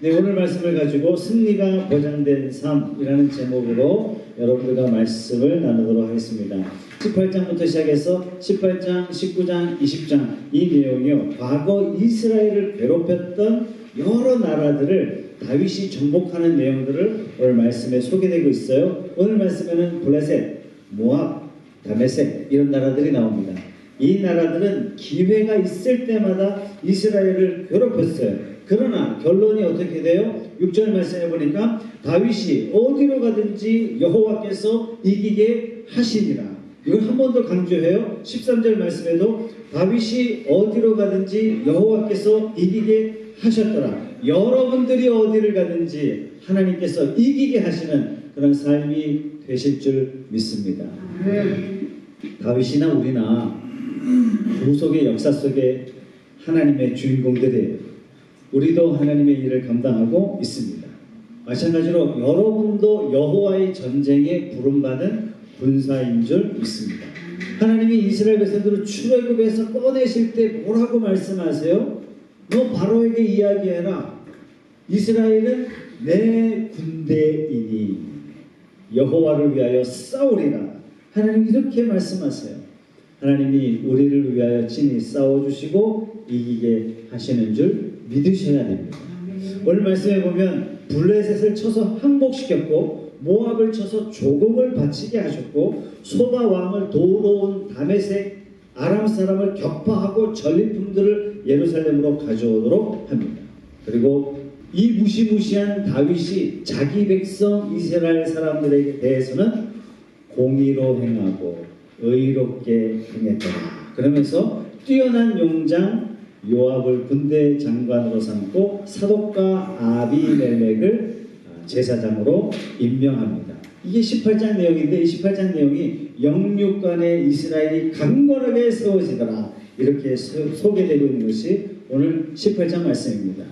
네, 오늘 말씀을 가지고 승리가 보장된 삶이라는 제목으로 여러분들과 말씀을 나누도록 하겠습니다. 18장부터 시작해서 18장, 19장, 20장 이 내용이요. 과거 이스라엘을 괴롭혔던 여러 나라들을 다윗이 정복하는 내용들을 오늘 말씀에 소개되고 있어요. 오늘 말씀에는 블레셋, 모압, 다메섹 이런 나라들이 나옵니다. 이 나라들은 기회가 있을 때마다 이스라엘을 괴롭혔어요. 그러나 결론이 어떻게 돼요? 6절 말씀해 보니까 다윗이 어디로 가든지 여호와께서 이기게 하시니라. 이걸 한 번 더 강조해요. 13절 말씀에도 다윗이 어디로 가든지 여호와께서 이기게 하셨더라. 여러분들이 어디를 가든지 하나님께서 이기게 하시는 그런 삶이 되실 줄 믿습니다. 다윗이나 우리나 구속의 역사 속에 하나님의 주인공들이에요. 우리도 하나님의 일을 감당하고 있습니다. 마찬가지로 여러분도 여호와의 전쟁에 부름받은 군사인 줄 믿습니다. 하나님이 이스라엘 백성들을 출애굽에서 꺼내실 때 뭐라고 말씀하세요? 너 바로에게 이야기해라. 이스라엘은 내 군대이니 여호와를 위하여 싸우리라. 하나님 이렇게 말씀하세요. 하나님이 우리를 위하여 친히 싸워주시고 이기게 하시는 줄 믿으셔야 됩니다. 오늘 말씀에 보면 블레셋을 쳐서 항복시켰고 모압을 쳐서 조공을 바치게 하셨고 소바 왕을 도우러 온 다메섹 아람 사람을 격파하고 전리품들을 예루살렘으로 가져오도록 합니다. 그리고 이 무시무시한 다윗이 자기 백성 이스라엘 사람들에 대해서는 공의로 행하고 의롭게 행했더라. 그러면서 뛰어난 용장 요압을 군대 장관으로 삼고 사독과 아비멜렉을 제사장으로 임명합니다. 이게 18장 내용인데 이 18장 내용이 영육간의 이스라엘이 강건하게 세워지더라. 이렇게 소개되고 있는 것이 오늘 18장 말씀입니다.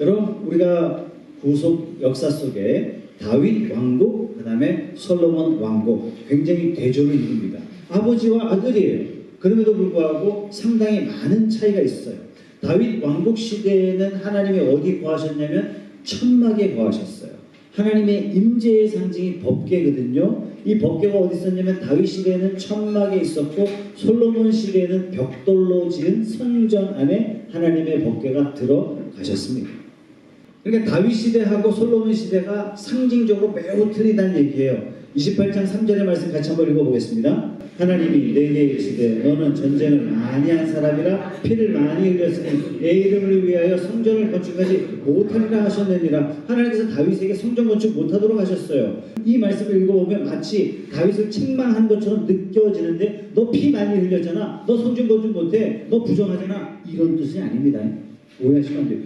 여러분 우리가 구속 역사 속에 다윗 왕국 그다음에 솔로몬 왕국 굉장히 대조를 이룹니다. 아버지와 아들이에요. 그럼에도 불구하고 상당히 많은 차이가 있어요. 다윗 왕국 시대에는 하나님이 어디 거하셨냐면 천막에 거하셨어요. 하나님의 임재의 상징이 법궤거든요. 이 법궤가 어디 있었냐면 다윗 시대에는 천막에 있었고 솔로몬 시대에는 벽돌로 지은 성전 안에 하나님의 법궤가 들어가셨습니다. 그러니까 다윗 시대하고 솔로몬 시대가 상징적으로 매우 틀리다는 얘기예요. 28장 3절의 말씀 같이 한번 읽어보겠습니다. 하나님이 내게 이르시되 너는 전쟁을 많이 한 사람이라 피를 많이 흘렸으니 내 이름을 위하여 성전을 건축하지 못하리라 하셨느니라 하나님께서 다윗에게 성전 건축 못하도록 하셨어요. 이 말씀을 읽어보면 마치 다윗을 책망한 것처럼 느껴지는데 너 피 많이 흘렸잖아. 너 성전 건축 못해. 너 부정하잖아. 이런 뜻이 아닙니다. 오해하시면 안 돼요.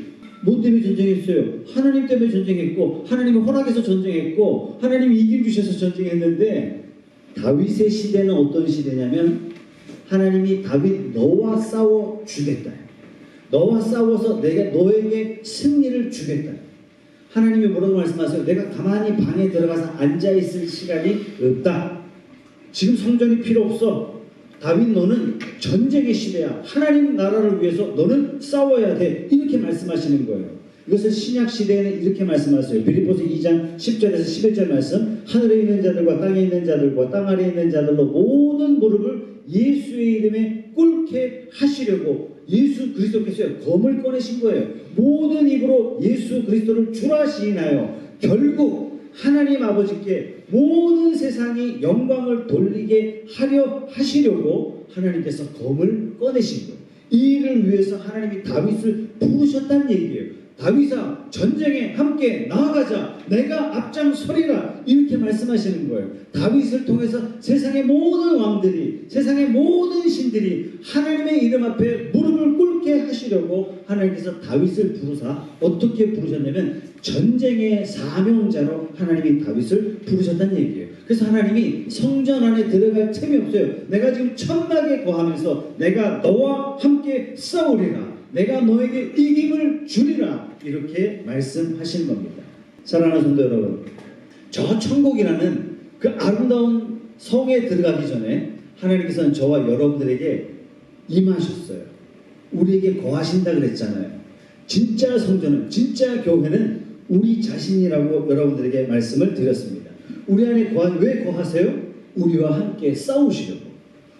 뭐 때문에 전쟁했어요? 하나님 때문에 전쟁했고 하나님이 허락해서 전쟁했고 하나님이 이길 주셔서 전쟁했는데 다윗의 시대는 어떤 시대냐면 하나님이 다윗 너와 싸워 주겠다. 너와 싸워서 내가 너에게 승리를 주겠다. 하나님이 뭐라고 말씀하세요? 내가 가만히 방에 들어가서 앉아 있을 시간이 없다. 지금 성전이 필요 없어. 다윗 너는 전쟁의 시대야. 하나님 나라를 위해서 너는 싸워야 돼. 이렇게 말씀하시는 거예요. 이것을 신약 시대에는 이렇게 말씀하세요. 빌립보서 2장 10절에서 11절 말씀. 하늘에 있는 자들과 땅에 있는 자들과 땅 아래에 있는 자들로 모든 무릎을 예수의 이름에 꿇게 하시려고 예수 그리스도께서 검을 꺼내신 거예요. 모든 입으로 예수 그리스도를 주라 시인하여 결국 하나님 아버지께 모든 세상이 영광을 돌리게 하려 하시려고 하나님께서 검을 꺼내신 거예요. 이 일을 위해서 하나님이 다윗을 부르셨다는 얘기예요. 다윗아 전쟁에 함께 나아가자 내가 앞장서리라 이렇게 말씀하시는 거예요. 다윗을 통해서 세상의 모든 왕들이 세상의 모든 신들이 하나님의 이름 앞에 무릎을 꿇 게 하시려고 하나님께서 다윗을 부르사 어떻게 부르셨냐면 전쟁의 사명자로 하나님이 다윗을 부르셨다는 얘기예요. 그래서 하나님이 성전 안에 들어갈 틈이 없어요. 내가 지금 천막에 거하면서 내가 너와 함께 싸우리라. 내가 너에게 이김을 주리라 이렇게 말씀하신 겁니다. 사랑하는 성도 여러분, 저 천국이라는 그 아름다운 성에 들어가기 전에 하나님께서는 저와 여러분들에게 임하셨어요. 우리에게 거하신다 그랬잖아요. 진짜 성전은 진짜 교회는 우리 자신이라고 여러분들에게 말씀을 드렸습니다. 우리 안에 거한 왜 거하세요? 우리와 함께 싸우시려고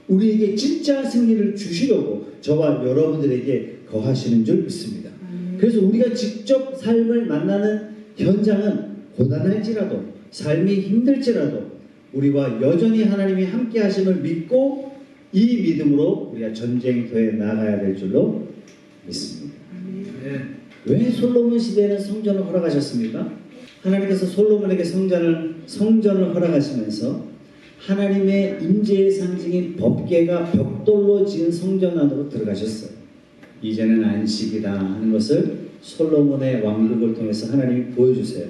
우리에게 진짜 승리를 주시려고 저와 여러분들에게 거하시는 줄 믿습니다. 그래서 우리가 직접 삶을 만나는 현장은 고단할지라도 삶이 힘들지라도 우리와 여전히 하나님이 함께 하심을 믿고 이 믿음으로 우리가 전쟁터에 나가야 될 줄로 믿습니다. 왜 솔로몬 시대에는 성전을 허락하셨습니까? 하나님께서 솔로몬에게 성전을 성전을 허락하시면서 하나님의 임재의 상징인 법궤가 벽돌로 지은 성전 안으로 들어가셨어요. 이제는 안식이다 하는 것을 솔로몬의 왕국을 통해서 하나님이 보여주세요.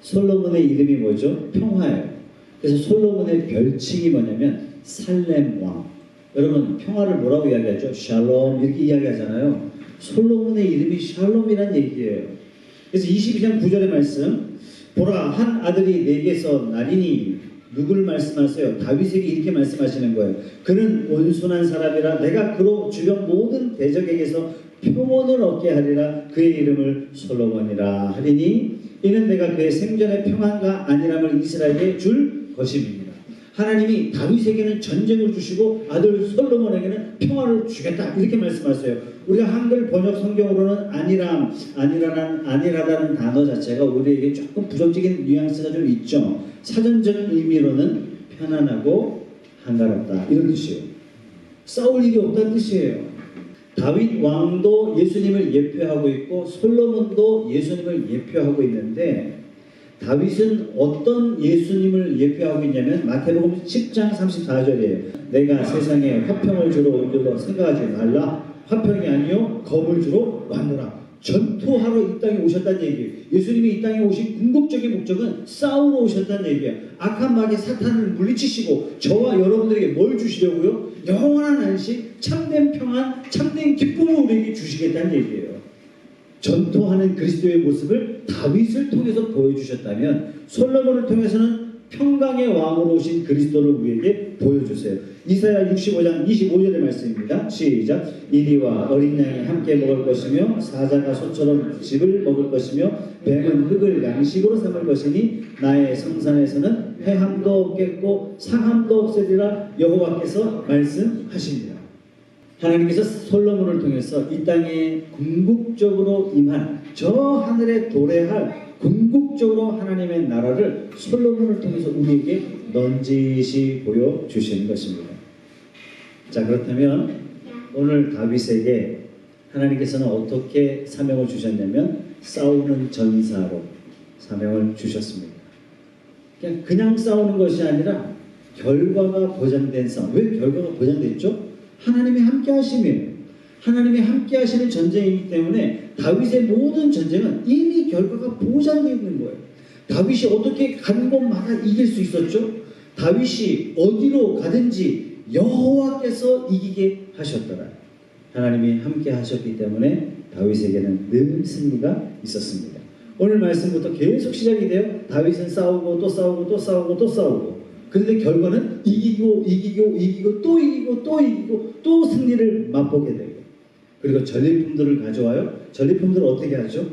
솔로몬의 이름이 뭐죠? 평화예요. 그래서 솔로몬의 별칭이 뭐냐면 살렘 왕. 여러분 평화를 뭐라고 이야기하죠? 샬롬 이렇게 이야기하잖아요. 솔로몬의 이름이 샬롬이란 얘기예요. 그래서 22장 9절의 말씀 보라 한 아들이 내게서 나리니 누구를 말씀하세요? 다윗에게 이렇게 말씀하시는 거예요. 그는 온순한 사람이라 내가 그로 주변 모든 대적에게서 평온을 얻게 하리라 그의 이름을 솔로몬이라 하리니 이는 내가 그의 생전의 평안과 안일함을 이스라엘에 줄 것임입니다. 하나님이 다윗에게는 전쟁을 주시고 아들 솔로몬에게는 평화를 주겠다 이렇게 말씀하세요. 우리가 한글 번역 성경으로는 안일함, 안일하는 안일하다는 단어 자체가 우리에게 조금 부정적인 뉘앙스가 좀 있죠. 사전적 의미로는 편안하고 한가롭다 이런 뜻이에요. 싸울 일이 없다는 뜻이에요. 다윗 왕도 예수님을 예표하고 있고 솔로몬도 예수님을 예표하고 있는데 다윗은 어떤 예수님을 예표하고 있냐면 마태복음 10장 34절이에요. 내가 세상에 화평을 주러 온 줄로 생각하지 말라. 화평이 아니요 검을 주러 왔노라. 전투하러 이 땅에 오셨다는 얘기예요. 예수님이 이 땅에 오신 궁극적인 목적은 싸우러 오셨다는 얘기예요. 악한 마귀 사탄을 물리치시고 저와 여러분들에게 뭘 주시려고요? 영원한 안식, 참된 평안, 참된 기쁨을 우리에게 주시겠다는 얘기예요. 전투하는 그리스도의 모습을 다윗을 통해서 보여주셨다면 솔로몬을 통해서는 평강의 왕으로 오신 그리스도를 우리에게 보여주세요. 이사야 65장 25절의 말씀입니다. 시작. 이리와 어린 양이 함께 먹을 것이며 사자가 소처럼 집을 먹을 것이며 뱀은 흙을 양식으로 삼을 것이니 나의 성산에서는 해함도 없겠고 상함도 없으리라 여호와께서 말씀하십니다. 하나님께서 솔로몬을 통해서 이 땅에 궁극적으로 임한 저 하늘에 도래할 궁극적으로 하나님의 나라를 솔로몬을 통해서 우리에게 넌지시 보여 주시는 것입니다. 자 그렇다면 오늘 다윗에게 하나님께서는 어떻게 사명을 주셨냐면 싸우는 전사로 사명을 주셨습니다. 그냥, 그냥 싸우는 것이 아니라 결과가 보장된 싸움. 왜 결과가 보장됐죠? 하나님이 함께 하심이에요. 하나님이 함께 하시는 전쟁이기 때문에 다윗의 모든 전쟁은 이미 결과가 보장되어 있는 거예요. 다윗이 어떻게 간 곳마다 이길 수 있었죠? 다윗이 어디로 가든지 여호와께서 이기게 하셨더라. 하나님이 함께 하셨기 때문에 다윗에게는 늘 승리가 있었습니다. 오늘 말씀부터 계속 시작이 돼요. 다윗은 싸우고 또 싸우고 또 싸우고 또 싸우고 그런데 결과는 이기고 이기고 이기고 또 이기고 또 이기고 또 승리를 맛보게 돼요. 그리고 전리품들을 가져와요. 전리품들을 어떻게 하죠?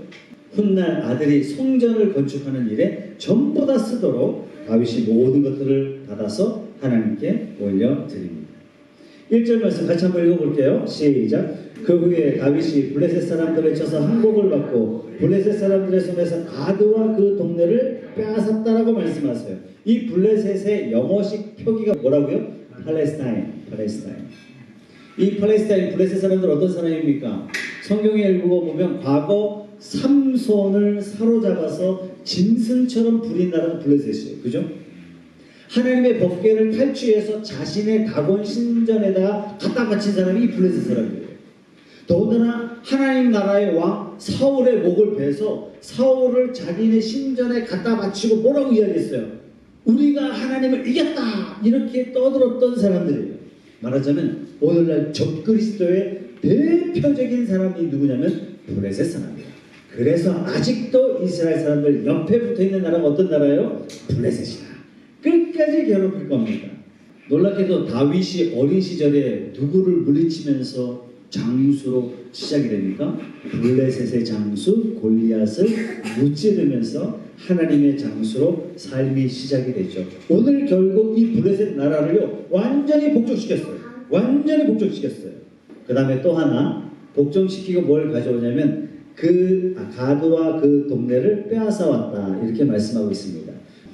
훗날 아들이 성전을 건축하는 일에 전부 다 쓰도록 다윗이 모든 것들을 받아서 하나님께 올려드립니다. 1절 말씀 같이 한번 읽어볼게요. 시작. 그 후에 다윗이 블레셋 사람들을 쳐서 항복을 받고 블레셋 사람들의 손에서 가드와 그 동네를 빼앗았다라고 말씀하세요. 이 블레셋의 영어식 표기가 뭐라고요? 팔레스타인, 팔레스타인. 이 팔레스타인 블레셋 사람들 어떤 사람입니까? 성경에 읽어 보면 과거 삼손을 사로잡아서 짐승처럼 부린 나라가 블레셋이에요. 그죠? 하나님의 법궤를 탈취해서 자신의 다곤 신전에다 갖다 바친 사람이 이 블레셋 사람이에요. 더군다나 하나님 나라의 왕 사울의 목을 베서 사울을 자기네 신전에 갖다 바치고 뭐라고 이야기했어요? 우리가 하나님을 이겼다 이렇게 떠들었던 사람들이에요. 말하자면 오늘날 적그리스도의 대표적인 사람이 누구냐면 블레셋 사람이에요. 그래서 아직도 이스라엘 사람들 옆에 붙어 있는 나라가 어떤 나라예요? 블레셋이다. 끝까지 괴롭힐 겁니다. 놀랍게도 다윗이 어린 시절에 누구를 물리치면서 장수로 시작이 됩니까? 블레셋의 장수 골리앗을 무찌르면서 하나님의 장수로 삶이 시작이 되죠. 오늘 결국 이 블레셋 나라를요 완전히 복종시켰어요. 완전히 복종시켰어요. 그 다음에 또 하나 복종시키고 뭘 가져오냐면 그 아, 가드와 그 동네를 빼앗아 왔다 이렇게 말씀하고 있습니다.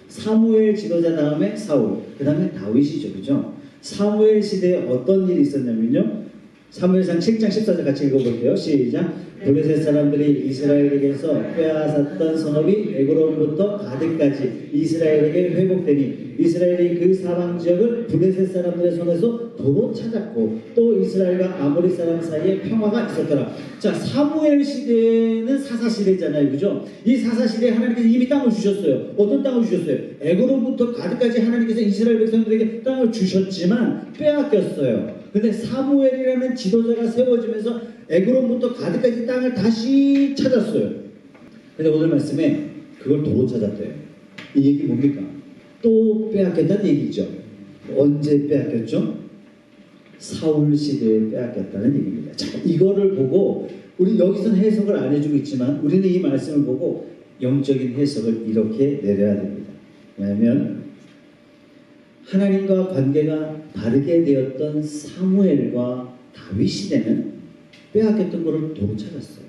사무엘 지도자 다음에 사울, 그 다음에 다윗이죠, 그죠? 사무엘 시대에 어떤 일이 있었냐면요. 사무엘상 7장 14절 같이 읽어볼게요. 시작. 블레셋 사람들이 이스라엘에게서 빼앗았던 성읍이 에그론부터 가드까지 이스라엘에게 회복되니 이스라엘이 그 사방 지역을 블레셋 사람들의 손에서 도로 찾았고 또 이스라엘과 아모리 사람 사이에 평화가 있었더라. 자 사무엘 시대는 사사 시대잖아요, 그죠? 이 사사 시대에 하나님께서 이미 땅을 주셨어요. 어떤 땅을 주셨어요? 에그론부터 가드까지 하나님께서 이스라엘 백성들에게 땅을 주셨지만 빼앗겼어요. 근데 사무엘이라는 지도자가 세워지면서 에그론부터 가드까지 땅을 다시 찾았어요. 근데 오늘 말씀에 그걸 도로 찾았대요. 이 얘기 뭡니까? 또 빼앗겼다는 얘기죠. 언제 빼앗겼죠? 사울 시대에 빼앗겼다는 얘기입니다. 자, 이거를 보고 우리 여기서는 해석을 안 해주고 있지만 우리는 이 말씀을 보고 영적인 해석을 이렇게 내려야 됩니다. 왜냐하면 하나님과 관계가 바르게 되었던 사무엘과 다윗 시대는 빼앗겼던 것을 도로 찾았어요.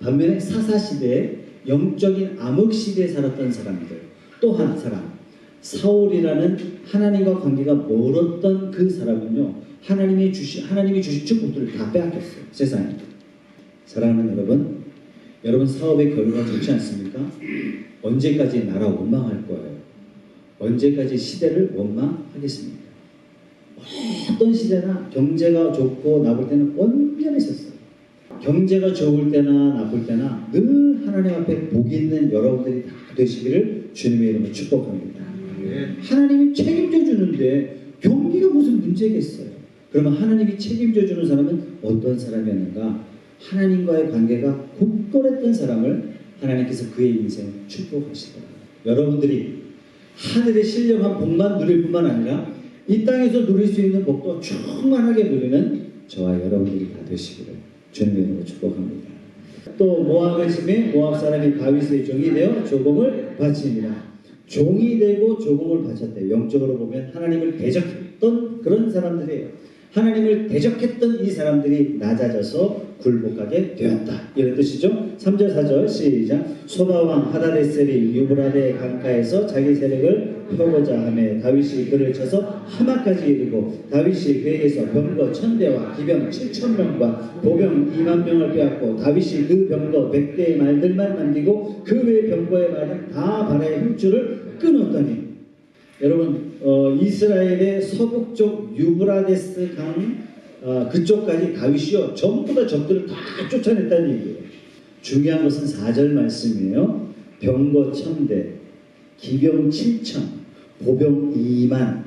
반면에 사사 시대에 영적인 암흑 시대에 살았던 사람들 또 한 사람 사울이라는 하나님과 관계가 멀었던 그 사람은요 하나님이 주신 하나님이 주신 축복들을 다 빼앗겼어요 세상에 사랑하는 여러분 여러분 사업의 결과가 좋지 않습니까? 언제까지 나라 원망할 거예요? 언제까지 시대를 원망하겠습니까? 어떤 시대나 경제가 좋고 나쁠 때는 언제나 있었어요. 경제가 좋을 때나 나쁠 때나 늘 하나님 앞에 복이 있는 여러분들이 다 되시기를 주님의 이름으로 축복합니다. 하나님이 책임져 주는데 경기가 무슨 문제겠어요? 그러면 하나님이 책임져 주는 사람은 어떤 사람이었는가? 하나님과의 관계가 굳건했던 사람을 하나님께서 그의 인생 축복하시더라. 여러분들이 하늘의 신령한 복만 누릴 뿐만 아니라 이 땅에서 누릴 수 있는 복도 충만하게 누리는 저와 여러분들이 다 되시기를 주님의 이름으로 축복합니다. 또 모압의 심에 모압 사람이 다윗의 종이 되어 조공을 바칩니다. 종이 되고 조공을 바쳤대요. 영적으로 보면 하나님을 대적했던 그런 사람들이에요. 하나님을 대적했던 이 사람들이 낮아져서 굴복하게 되었다. 이런 뜻이죠. 3절 4절 시작. 소바왕 하다데셀이 유브라데 강가에서 자기 세력을 펴고자 하며 다윗이 그를 쳐서 하마까지 이르고 다윗이 그에게서 병거 천대와 기병 7천 명과 보병 2만 명을 빼앗고 다윗이 그 병거 100대의 말들만 남기고 그 외 병거의 말은 다 바라의 힘줄을 끊었더니 여러분 어, 이스라엘의 서북쪽 유브라데스 강 어, 그쪽까지 다윗이요 전부 다 적들을 다 쫓아냈다는 얘기예요. 중요한 것은 4절 말씀이에요. 병거 천대, 기병 7천, 보병 2만.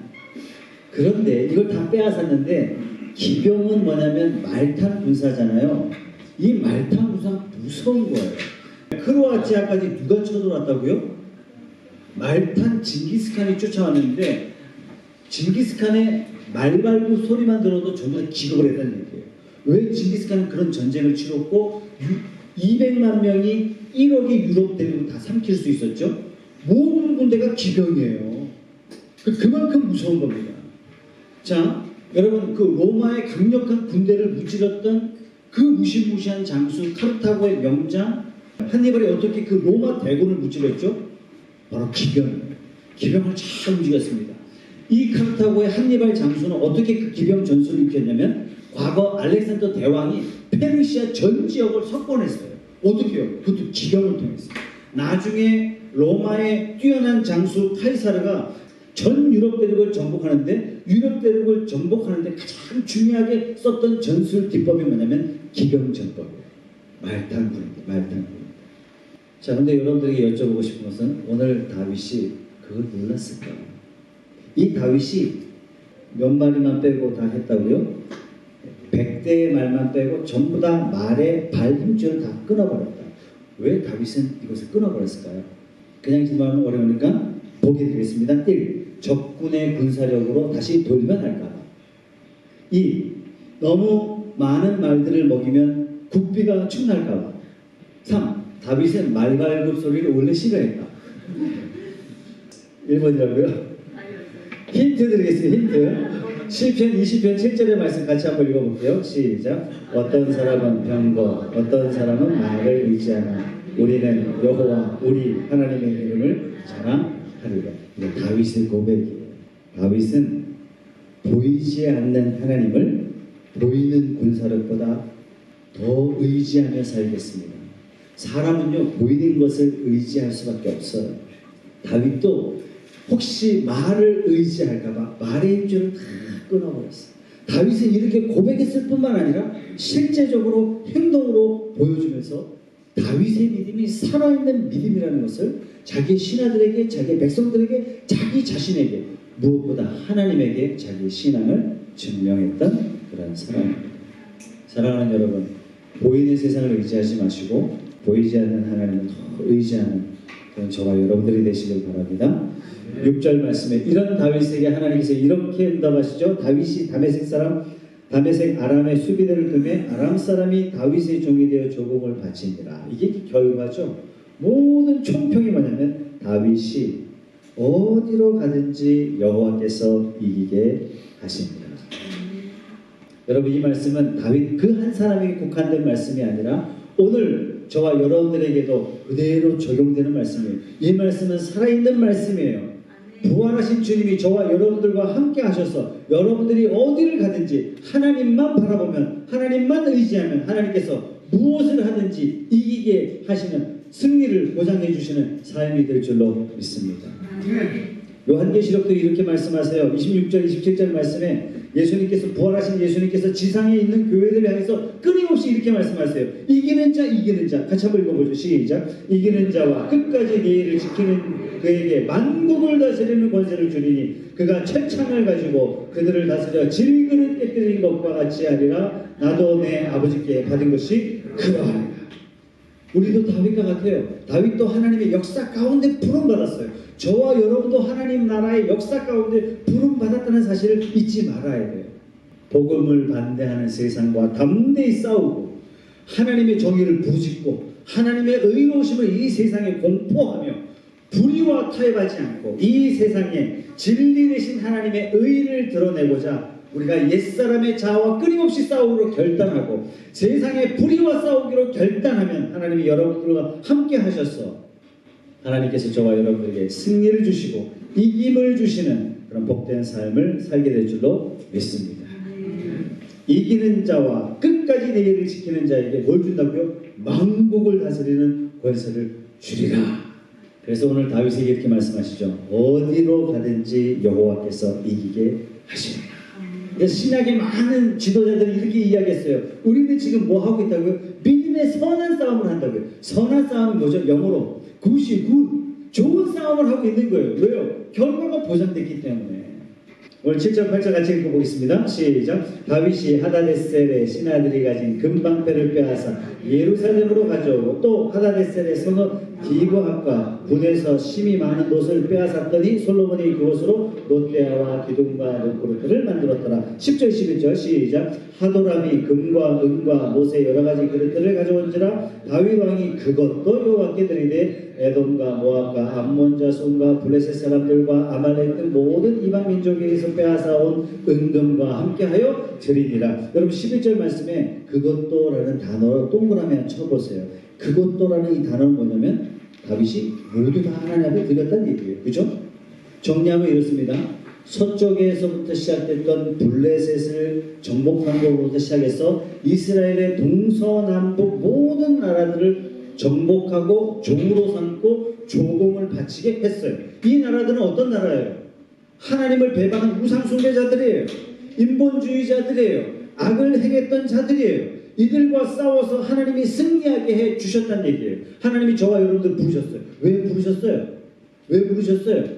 그런데 이걸 다 빼앗았는데 기병은 뭐냐면 말탄 군사잖아요. 이 말탄 군사 무서운 거예요. 크로아티아까지 누가 쳐들어왔다고요? 말탄 징기스칸이 쫓아왔는데 징기스칸의 말 말고 소리만 들어도 다 기겁을 했다는 얘기예요. 왜 징기스칸은 그런 전쟁을 치렀고 200만 명이 1억의 유럽 대륙을 다 삼킬 수 있었죠? 모든 군대가 기병이에요. 그- 그만큼 무서운 겁니다. 자, 여러분 그 로마의 강력한 군대를 무찌렀던 그 무시무시한 장수 카르타고의 명장 한니발이 어떻게 그 로마 대군을 무찌렀죠? 바로 기병. 기병을 잘 움직였습니다. 이 카르타고의 한니발 장수는 어떻게 그 기병 전술을 익혔냐면 과거 알렉산더 대왕이 페르시아 전 지역을 석권했어요. 어떻게요? 그것도 기병을 통해서. 나중에 로마의 뛰어난 장수 카이사르가 전 유럽 대륙을 정복하는데 유럽 대륙을 정복하는데 가장 중요하게 썼던 전술 기법이 뭐냐면 기병 전법이에요. 말탄군입니다. 말탄군. 자, 근데 여러분들에게 여쭤보고 싶은 것은 오늘 다윗이 그걸 몰랐을까요? 이 다윗이 몇 마리만 빼고 다 했다고요? 백대의 말만 빼고 전부 다 말의 발 힘줄을 다 끊어버렸다. 왜 다윗은 이것을 끊어버렸을까요? 그냥 질문하면 어려우니까 보게 되겠습니다. 1. 적군의 군사력으로 다시 돌변할까 봐. 2. 너무 많은 말들을 먹이면 국비가 충날까봐. 3. 다윗은 말발굽 소리를 원래 싫어했다. 1번이라고요? 힌트 드리겠습니다. 힌트. 시편 20편 7절의 말씀 같이 한번 읽어볼게요. 시작. 어떤 사람은 병거, 어떤 사람은 말을 의지하나 우리는 여호와 우리 하나님의 이름을 자랑하리라. 이게 다윗의 고백이에요. 다윗은 보이지 않는 하나님을 보이는 군사력보다 더 의지하며 살겠습니다. 사람은요 보이는 것을 의지할 수밖에 없어요. 다윗도 혹시 말을 의지할까봐 말의 힘줄을 다 끊어버렸어요. 다윗은 이렇게 고백했을 뿐만 아니라 실제적으로 행동으로 보여주면서 다윗의 믿음이 살아있는 믿음이라는 것을 자기 신하들에게, 자기 백성들에게, 자기 자신에게 무엇보다 하나님에게 자기 신앙을 증명했던 그런 사람입니다. 사랑하는 여러분, 보이는 세상을 의지하지 마시고 보이지 않는 하나님을 더 의지하는 그런 저와 여러분들이 되시길 바랍니다. 6절 말씀에 이런 다윗에게 하나님께서 이렇게 응답하시죠. 다윗이 다메섹 사람 다메섹 아람의 수비대를 tum에 아람 사람이 다윗의 종이 되어 조공을 바치니라. 이게 결과죠. 모든 총평이 뭐냐면 다윗이 어디로 가든지 여호와께서 이기게 하십니다. 여러분 이 말씀은 다윗 그 한 사람에게 국한된 말씀이 아니라 오늘 저와 여러분들에게도 그대로 적용되는 말씀이에요. 이 말씀은 살아있는 말씀이에요. 부활하신 주님이 저와 여러분들과 함께 하셔서 여러분들이 어디를 가든지 하나님만 바라보면 하나님만 의지하면 하나님께서 무엇을 하든지 이기게 하시는 승리를 보장해 주시는 삶이 될 줄로 믿습니다. 요한계시록도 이렇게 말씀하세요. 26절, 27절 말씀에 예수님께서 부활하신 예수님께서 지상에 있는 교회들을 향해서 끊임없이 이렇게 말씀하세요. 이기는 자, 이기는 자. 같이 한번 읽어보죠. 시작. 이기는 자와 끝까지 내 일을 지키는 그에게 만국을 다스리는 권세를 주리니 그가 철창을 가지고 그들을 다스려 질그릇 깨뜨리는 것과 같이 하리라. 나도 내 아버지께 받은 것이 그러하리라. 우리도 다윗과 같아요. 다윗도 하나님의 역사 가운데 부름 받았어요. 저와 여러분도 하나님 나라의 역사 가운데 부름 받았다는 사실을 잊지 말아야 돼요. 복음을 반대하는 세상과 담대히 싸우고 하나님의 정의를 부르짖고 하나님의 의로우심을 이 세상에 공포하며 불의와 타협하지 않고 이 세상에 진리 되신 하나님의 의를 드러내고자 우리가 옛사람의 자아와 끊임없이 싸우기로 결단하고 세상의 불의와 싸우기로 결단하면 하나님이 여러분들과 함께 하셔서 하나님께서 저와 여러분들에게 승리를 주시고 이김을 주시는 그런 복된 삶을 살게 될 줄로 믿습니다. 이기는 자와 끝까지 내 일을 지키는 자에게 뭘 준다고요? 만국을 다스리는 권세를 주리라. 그래서 오늘 다윗에게 이렇게 말씀하시죠. 어디로 가든지 여호와께서 이기게 하시리라. 신약의 많은 지도자들이 이렇게 이야기했어요. 우리는 지금 뭐 하고 있다고요? 믿음의 선한 싸움을 한다고요. 선한 싸움은 뭐죠? 영어로 굿이 굿. 좋은 싸움을 하고 있는 거예요. 왜요? 결과가 보장됐기 때문에. 오늘 7절 8절 같이 읽어보겠습니다. 시작. 다윗이 하다데셀의 신하들이 가진 금방패를 빼앗아 예루살렘으로 가져오고 또 하다데셀의 성읍 디브학과 분에서 심이 많은 놋을 빼앗았더니 솔로몬이 그곳으로 롯데아와 기둥과 노크루트를 만들었더라. 10절 11절 시작. 하도람이 금과 은과 못의 여러 가지 그릇들을 가져온지라 다윗 왕이 그것도 여호와께 드리되 에돔과 모압과 암몬 자손과 블레셋 사람들과 아말렉 등 모든 이방 민족에게서 빼앗아온 은금과 함께하여 드리니라. 여러분 11절 말씀에 그것도라는 단어로 동그라미 쳐보세요. 그것도라는 이 단어는 뭐냐면 다윗이 모두 다 하나님 앞에 드렸다는 얘기예요. 그죠? 정리하면 이렇습니다. 서쪽에서부터 시작됐던 블레셋을 정복한 것부터 시작해서 이스라엘의 동서남북 모든 나라들을 정복하고 종으로 삼고 조공을 바치게 했어요. 이 나라들은 어떤 나라예요? 하나님을 배반한 우상 숭배자들이에요. 인본주의자들이에요. 악을 행했던 자들이에요. 이들과 싸워서 하나님이 승리하게 해 주셨다는 얘기예요. 하나님이 저와 여러분들 부르셨어요. 왜 부르셨어요? 왜 부르셨어요?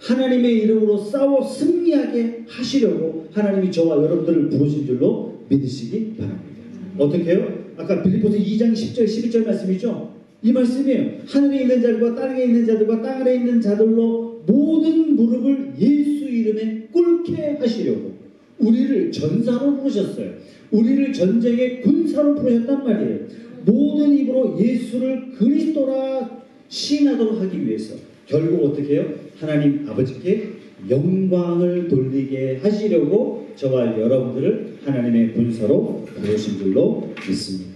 하나님의 이름으로 싸워 승리하게 하시려고 하나님이 저와 여러분들을 부르신 줄로 믿으시기 바랍니다. 어떻게 해요? 아까 빌리포스 2장 10절 11절 말씀이죠. 이 말씀이에요. 하늘에 있는 자들과 땅에 있는 자들과 땅 아래 있는 자들로 모든 무릎을 예수 이름에 꿇게 하시려고 우리를 전사로 부르셨어요. 우리를 전쟁의 군사로 부르셨단 말이에요. 모든 입으로 예수를 그리스도라 시인하도록 하기 위해서 결국 어떻게 해요? 하나님 아버지께 영광을 돌리게 하시려고 저와 여러분들을 하나님의 군사로 부르신 줄로 믿습니다.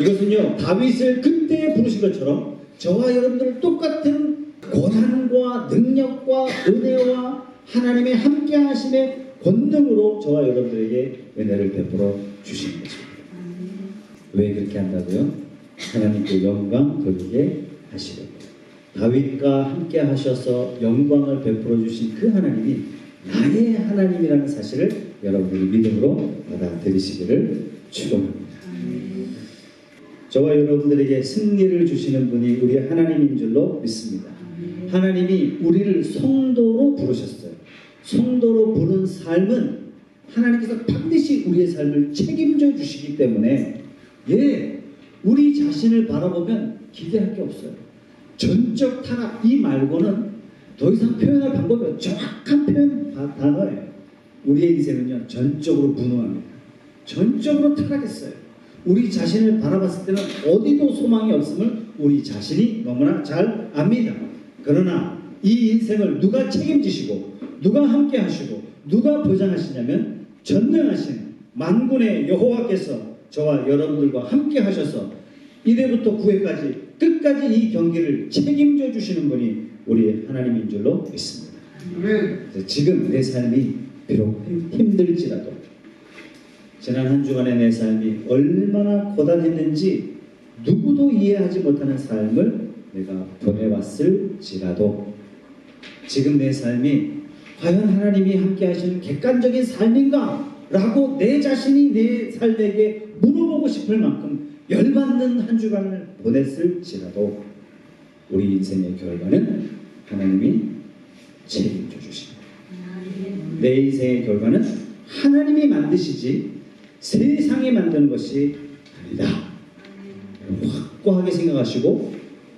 이것은요 다윗을 그때 부르신 것처럼 저와 여러분들 똑같은 고난과 능력과 은혜와 하나님의 함께하심의 권능으로 저와 여러분들에게 은혜를 베풀어 주시는 것입니다. 왜 그렇게 한다고요? 하나님께 영광 돌리게 하시려고. 다윗과 함께 하셔서 영광을 베풀어 주신 그 하나님이 나의 하나님이라는 사실을 여러분들이 믿음으로 받아들이시기를 축원합니다. 저와 여러분들에게 승리를 주시는 분이 우리 하나님인 줄로 믿습니다. 하나님이 우리를 성도로 부르셨어요. 성도로 부른 삶은 하나님께서 반드시 우리의 삶을 책임져 주시기 때문에 예, 우리 자신을 바라보면 기대할 게 없어요. 전적 타락 이 말고는 더 이상 표현할 방법이 없어요. 정확한 표현 다- 단어예요. 우리의 인생은요 전적으로 무능합니다. 전적으로 타락했어요. 우리 자신을 바라봤을 때는 어디도 소망이 없음을 우리 자신이 너무나 잘 압니다. 그러나 이 인생을 누가 책임지시고 누가 함께 하시고 누가 보장하시냐면 전능하신 만군의 여호와께서 저와 여러분들과 함께 하셔서 1회부터 9회까지 끝까지 이 경기를 책임져 주시는 분이 우리 하나님인 줄로 믿습니다. 지금 내 삶이 비록 힘들지라도 지난 한 주간의 내 삶이 얼마나 고단했는지 누구도 이해하지 못하는 삶을 내가 보내왔을지라도 지금 내 삶이 과연 하나님이 함께 하시는 객관적인 삶인가? 라고 내 자신이 내 삶에게 물어보고 싶을 만큼 열받는 한 주간을 보냈을지라도 우리 인생의 결과는 하나님이 책임져 주십니다. 내 인생의 결과는 하나님이 만드시지 세상이 만드는 것이 아니다. 확고하게 생각하시고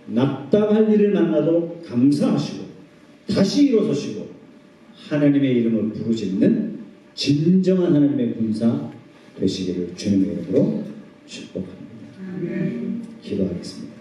납당할 일을 만나도 감사하시고 다시 일어서시고 하나님의 이름을 부르짖는 진정한 하나님의 군사 되시기를 주님의 이름으로 축복합니다. 기도하겠습니다.